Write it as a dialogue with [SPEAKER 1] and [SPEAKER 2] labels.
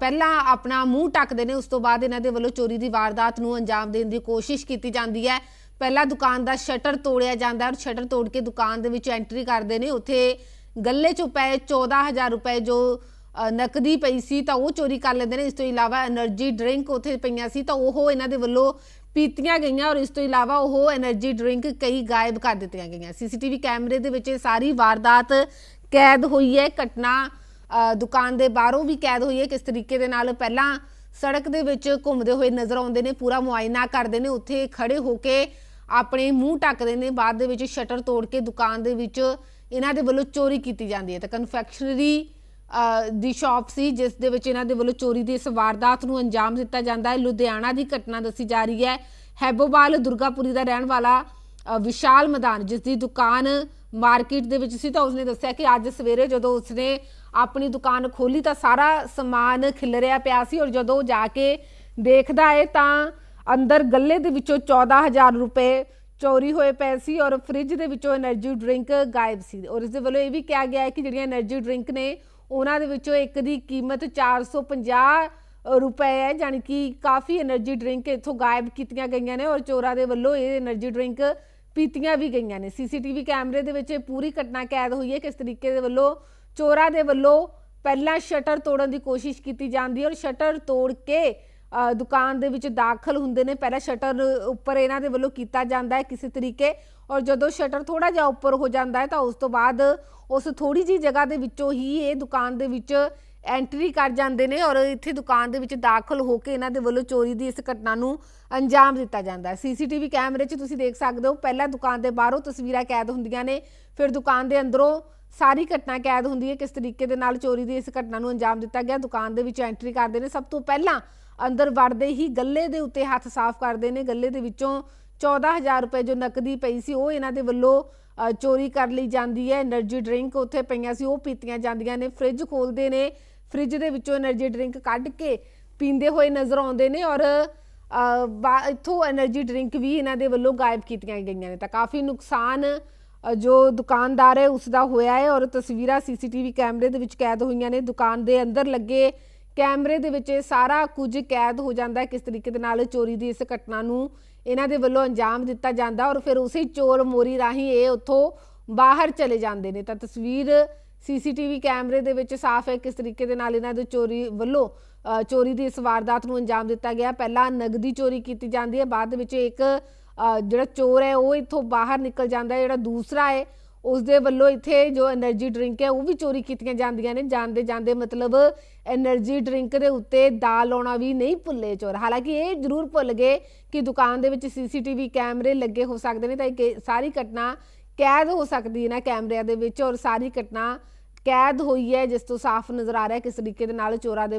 [SPEAKER 1] ਪਹਿਲਾਂ ਆਪਣਾ ਮੂੰਹ ਟੱਕਦੇ ਨੇ, ਉਸ ਤੋਂ ਬਾਅਦ ਇਹਨਾਂ ਦੇ ਵੱਲੋਂ ਚੋਰੀ ਦੀ ਵਾਰਦਾਤ ਨੂੰ ਅੰਜਾਮ ਦੇਣ ਦੀ ਕੋਸ਼ਿਸ਼ ਕੀਤੀ ਜਾਂਦੀ ਹੈ। ਪਹਿਲਾਂ ਦੁਕਾਨ ਦਾ ਸ਼ਟਰ ਤੋੜਿਆ ਜਾਂਦਾ ਔਰ ਸ਼ਟਰ ਤੋੜ ਕੇ ਦੁਕਾਨ ਦੇ ਵਿੱਚ ਐਂਟਰੀ ਕਰਦੇ ਨੇ। ਉੱਥੇ ਗੱਲੇ 'ਚੋਂ ਪਏ 14000 ਰੁਪਏ ਜੋ ਨਕਦੀ ਪਈ ਸੀ ਤਾਂ ਉਹ ਚੋਰੀ ਕਰ ਲੈਂਦੇ ਨੇ। ਇਸ ਤੋਂ ਇਲਾਵਾ એનર્ਜੀ ਡਰਿੰਕ ਉੱਥੇ ਪਈਆਂ ਸੀ ਤਾਂ ਉਹ ਇਹਨਾਂ ਦੇ ਵੱਲੋਂ ਪੀਤੀਆਂ ਗਈਆਂ ਔਰ ਇਸ ਤੋਂ ਇਲਾਵਾ ਉਹ એનર્ਜੀ ਡਰਿੰਕ ਕਈ ਗਾਇਬ ਕਰ ਦਿੱਤੀਆਂ ਗਈਆਂ। ਸੀਸੀਟੀਵੀ ਕੈਮਰੇ ਦੇ ਵਿੱਚ ਇਹ ਸਾਰੀ ਵਾਰਦਾਤ ਕੈਦ ਹੋਈ ਹੈ। ਘਟਨਾ ਦੁਕਾਨ ਦੇ ਬਾਹਰੋਂ ਵੀ ਕੈਦ ਹੋਈ ਹੈ ਕਿਸ ਤਰੀਕੇ ਦੇ ਨਾਲ ਪਹਿਲਾਂ ਸੜਕ ਦੇ ਵਿੱਚ ਘੁੰਮਦੇ ਹੋਏ ਨਜ਼ਰ ਆਉਂਦੇ ਨੇ, ਪੂਰਾ ਮੁਆਇਨਾ ਕਰਦੇ ਨੇ, ਉੱਥੇ ਖੜੇ ਹੋ ਕੇ ਆਪਣੇ ਮੂੰਹ ਢੱਕਦੇ ਨੇ, ਬਾਅਦ ਦੇ ਵਿੱਚ ਸ਼ਟਰ ਤੋੜ ਕੇ ਦੁਕਾਨ ਦੇ ਵਿੱਚ ਇਹਨਾਂ ਦੇ ਵੱਲੋਂ ਚੋਰੀ ਕੀਤੀ ਜਾਂਦੀ ਹੈ। ਤਾਂ ਕਨਫੈਕਸ਼ਨਰੀ ਦੀ ਸ਼ਾਪ ਸੀ, ਜਿਸ ਦੇ ਵਿੱਚ ਇਹਨਾਂ ਦੇ ਵੱਲੋਂ ਚੋਰੀ ਦੀ ਇਸ ਵਾਰਦਾਤ ਨੂੰ ਅੰਜਾਮ ਦਿੱਤਾ ਜਾਂਦਾ ਹੈ। ਲੁਧਿਆਣਾ ਦੀ ਘਟਨਾ ਦੱਸੀ ਜਾ ਰਹੀ ਹੈ। ਹੈਬੋਵਾਲ ਦੁਰਗਾਪੁਰੀ ਦਾ ਰਹਿਣ ਵਾਲਾ ਵਿਸ਼ਾਲ ਮੈਦਾਨ, ਜਿਸ ਦੀ ਦੁਕਾਨ ਮਾਰਕੀਟ ਦੇ ਵਿੱਚ ਸੀ ਤਾਂ ਉਸਨੇ ਦੱਸਿਆ ਕਿ ਅੱਜ ਸਵੇਰੇ ਜਦੋਂ ਉਸਨੇ ਆਪਣੀ ਦੁਕਾਨ ਖੋਲੀ ਤਾਂ ਸਾਰਾ ਸਮਾਨ ਖਿਲਰਿਆ ਪਿਆ ਸੀ ਔਰ ਜਦੋਂ ਉਹ ਜਾ ਕੇ ਦੇਖਦਾ ਹੈ ਤਾਂ ਅੰਦਰ ਗੱਲੇ ਦੇ ਵਿੱਚੋਂ 14000 ਰੁਪਏ ਚੋਰੀ ਹੋਏ ਪਏ ਸੀ ਔਰ ਫ੍ਰਿਜ ਦੇ ਵਿੱਚੋਂ એનર્ਜੀ ਡਰਿੰਕ ਗਾਇਬ ਸੀ ਔਰ ਇਸ ਦੇ ਵੱਲੋਂ ਇਹ ਵੀ ਕਿਹਾ ਗਿਆ ਹੈ ਕਿ ਜਿਹੜੀਆਂ એનર્ਜੀ ਡਰਿੰਕ ਨੇ ਉਹਨਾਂ ਦੇ ਵਿੱਚੋਂ ਇੱਕ ਦੀ ਕੀਮਤ 450 ਰੁਪਏ ਹੈ ਜਾਨਕਿ ਕਾਫੀ એનર્ਜੀ ਡਰਿੰਕ ਇੱਥੋਂ ਗਾਇਬ ਕੀਤੀਆਂ ਗਈਆਂ ਨੇ ਔਰ ਚੋਰਾਂ ਦੇ ਵੱਲੋਂ ਇਹ એનર્ਜੀ ਡਰਿੰਕ ਪੀਤੀਆਂ ਵੀ ਗਈਆਂ ਨੇ। ਸੀਸੀਟੀਵੀ ਕੈਮਰੇ ਦੇ ਵਿੱਚ ਇਹ ਪੂਰੀ ਘਟਨਾ ਕੈਦ ਹੋਈ ਹੈ ਕਿਸ ਤਰੀਕੇ ਦੇ ਵੱਲੋਂ, ਚੋਰਾਂ ਦੇ ਵੱਲੋਂ ਪਹਿਲਾਂ ਸ਼ਟਰ ਤੋੜਨ ਦੀ ਕੋਸ਼ਿਸ਼ ਕੀਤੀ ਜਾਂਦੀ ਹੈ ਔਰ ਸ਼ਟਰ ਤੋੜ ਕੇ ਦੁਕਾਨ ਦੇ ਵਿੱਚ ਦਾਖਲ ਹੁੰਦੇ ਨੇ। ਪਹਿਲਾਂ ਸ਼ਟਰ ਉੱਪਰ ਇਹਨਾਂ ਦੇ ਵੱਲੋਂ ਕੀਤਾ ਜਾਂਦਾ ਹੈ ਕਿਸੇ ਤਰੀਕੇ ਔਰ ਜਦੋਂ ਸ਼ਟਰ ਥੋੜਾ ਜਿਹਾ ਉੱਪਰ ਹੋ ਜਾਂਦਾ ਹੈ ਤਾਂ ਉਸ ਤੋਂ ਬਾਅਦ ਉਸ ਥੋੜੀ ਜੀ ਜਗ੍ਹਾ ਦੇ ਵਿੱਚੋਂ ਹੀ ਇਹ ਦੁਕਾਨ ਦੇ ਵਿੱਚ ਐਂਟਰੀ ਕਰ ਜਾਂਦੇ ਨੇ ਔਰ ਇੱਥੇ ਦੁਕਾਨ ਦੇ ਵਿੱਚ ਦਾਖਲ ਹੋ ਕੇ ਇਹਨਾਂ ਦੇ ਵੱਲੋਂ ਚੋਰੀ ਦੀ ਇਸ ਘਟਨਾ ਨੂੰ ਅੰਜਾਮ ਦਿੱਤਾ ਜਾਂਦਾ ਹੈ। ਸੀਸੀਟੀਵੀ ਕੈਮਰੇ 'ਚ ਤੁਸੀਂ ਦੇਖ ਸਕਦੇ ਹੋ, ਪਹਿਲਾਂ ਦੁਕਾਨ ਦੇ ਬਾਹਰੋਂ ਤਸਵੀਰਾਂ ਕੈਦ ਹੁੰਦੀਆਂ ਨੇ, ਫਿਰ ਦੁਕਾਨ ਦੇ ਅੰਦਰੋਂ ਸਾਰੀ ਘਟਨਾ ਕੈਦ ਹੁੰਦੀ ਹੈ। ਕਿਸ ਤਰੀਕੇ ਦੇ ਨਾਲ ਚੋਰੀ ਦੀ ਇਸ ਘਟਨਾ ਨੂੰ ਅੰਜਾਮ ਦਿੱਤਾ ਗਿਆ, ਦੁਕਾਨ ਦੇ ਵਿੱਚ ਐਂਟਰੀ ਕਰਦੇ ਨੇ। ਸਭ ਤੋਂ ਪਹਿਲਾਂ ਅੰਦਰ ਵੜਦੇ ਹੀ ਗੱਲੇ ਦੇ ਉੱਤੇ ਹੱਥ ਸਾਫ਼ ਕਰਦੇ ਨੇ। ਗੱਲੇ ਦੇ ਵਿੱਚੋਂ 14000 ਰੁਪਏ ਜੋ ਨਕਦੀ ਪਈ ਸੀ, ਉਹ ਇਹਨਾਂ ਦੇ ਵੱਲੋਂ ਚੋਰੀ ਕਰ ਲਈ ਜਾਂਦੀ ਹੈ। એનર્ਜੀ ਡਰਿੰਕ ਉੱਥੇ ਪਈਆਂ ਸੀ, ਉਹ ਪੀਤੀਆਂ ਜਾਂਦੀਆਂ ਨੇ। ਫ੍ਰਿਜ ਖੋਲਦੇ ਨੇ। ਫ੍ਰਿਜ ਦੇ ਵਿੱਚੋਂ એનર્ਜੀ ਡਰਿੰਕ ਕੱਢ ਕੇ ਪੀਂਦੇ ਹੋਏ ਨਜ਼ਰ ਆਉਂਦੇ ਨੇ ਔਰ ਇੱਥੋਂ એનર્ਜੀ ਡਰਿੰਕ ਵੀ ਇਹਨਾਂ ਦੇ ਵੱਲੋਂ ਗਾਇਬ ਕੀਤੀਆਂ ਗਈਆਂ ਨੇ ਤਾਂ ਕਾਫੀ ਨੁਕਸਾਨ ਜੋ ਦੁਕਾਨਦਾਰ ਹੈ ਉਸ ਦਾ ਹੋਇਆ ਹੈ ਔਰ ਤਸਵੀਰਾਂ ਸੀਸੀਟੀਵੀ ਕੈਮਰੇ ਦੇ ਵਿੱਚ ਕੈਦ ਹੋਈਆਂ ਨੇ। ਦੁਕਾਨ ਦੇ ਅੰਦਰ ਲੱਗੇ ਕੈਮਰੇ ਦੇ ਵਿੱਚ ਸਾਰਾ ਕੁਝ ਕੈਦ ਹੋ ਜਾਂਦਾ ਕਿਸ ਤਰੀਕੇ ਦੇ ਨਾਲ ਚੋਰੀ ਦੀ ਇਸ ਘਟਨਾ ਨੂੰ ਇਹਨਾਂ ਦੇ ਵੱਲੋਂ ਅੰਜਾਮ ਦਿੱਤਾ ਜਾਂਦਾ ਔਰ ਫਿਰ ਉਸੇ ਚੋਰ ਮੋਰੀ ਰਾਹੀਂ ਇਹ ਉੱਥੋਂ ਬਾਹਰ ਚਲੇ ਜਾਂਦੇ ਨੇ। ਤਾਂ ਤਸਵੀਰ ਸੀਸੀਟੀਵੀ ਕੈਮਰੇ ਦੇ ਵਿੱਚ ਸਾਫ਼ ਹੈ, ਕਿਸ ਤਰੀਕੇ ਦੇ ਨਾਲ ਇਹਨਾਂ ਦੇ ਚੋਰੀ ਵੱਲੋਂ ਚੋਰੀ ਦੀ ਇਸ ਵਾਰਦਾਤ ਨੂੰ ਅੰਜਾਮ ਦਿੱਤਾ ਗਿਆ। ਪਹਿਲਾਂ ਨਗਦੀ ਚੋਰੀ ਕੀਤੀ ਜਾਂਦੀ ਹੈ, ਬਾਅਦ ਵਿੱਚ ਇੱਕ ਜਿਹੜਾ ਚੋਰ ਹੈ, ਉਹ ਇੱਥੋਂ ਬਾਹਰ ਨਿਕਲ ਜਾਂਦਾ ਹੈ, ਜਿਹੜਾ ਦੂਸਰਾ ਹੈ ਉਸ ਦੇ ਵੱਲੋਂ ਇੱਥੇ ਜੋ એનર્ਜੀ ਡਰਿੰਕ ਹੈ, ਉਹ ਵੀ ਚੋਰੀ ਕੀਤੀਆਂ ਜਾਂਦੀਆਂ ਨੇ। ਜਾਂਦੇ ਜਾਂਦੇ ਮਤਲਬ એનર્ਜੀ ਡਰਿੰਕ ਦੇ ਉੱਤੇ ਦਾਲ ਲਾਉਣਾ ਵੀ ਨਹੀਂ ਭੁੱਲੇ ਚੋਰ। ਹਾਲਾਂਕਿ ਇਹ ਜ਼ਰੂਰ ਭੁੱਲ ਗਏ ਕਿ ਦੁਕਾਨ ਦੇ ਵਿੱਚ ਸੀਸੀਟੀਵੀ ਕੈਮਰੇ ਲੱਗੇ ਹੋ ਸਕਦੇ ਨੇ, ਤਾਂ ਇਹ ਸਾਰੀ ਘਟਨਾ ਕੈਦ ਹੋ ਸਕਦੀ ਹੈ ਨਾ ਕੈਮਰਿਆਂ ਦੇ ਵਿੱਚ ਔਰ ਸਾਰੀ ਘਟਨਾ ਕੈਦ ਹੋਈ ਹੈ ਜਿਸ ਤੋਂ ਸਾਫ਼ ਨਜ਼ਰ ਆ ਰਿਹਾ ਹੈ, ਕਿਸ ਤਰੀਕੇ ਦੇ ਨਾਲ ਚੋਰਾਂ ਦੇ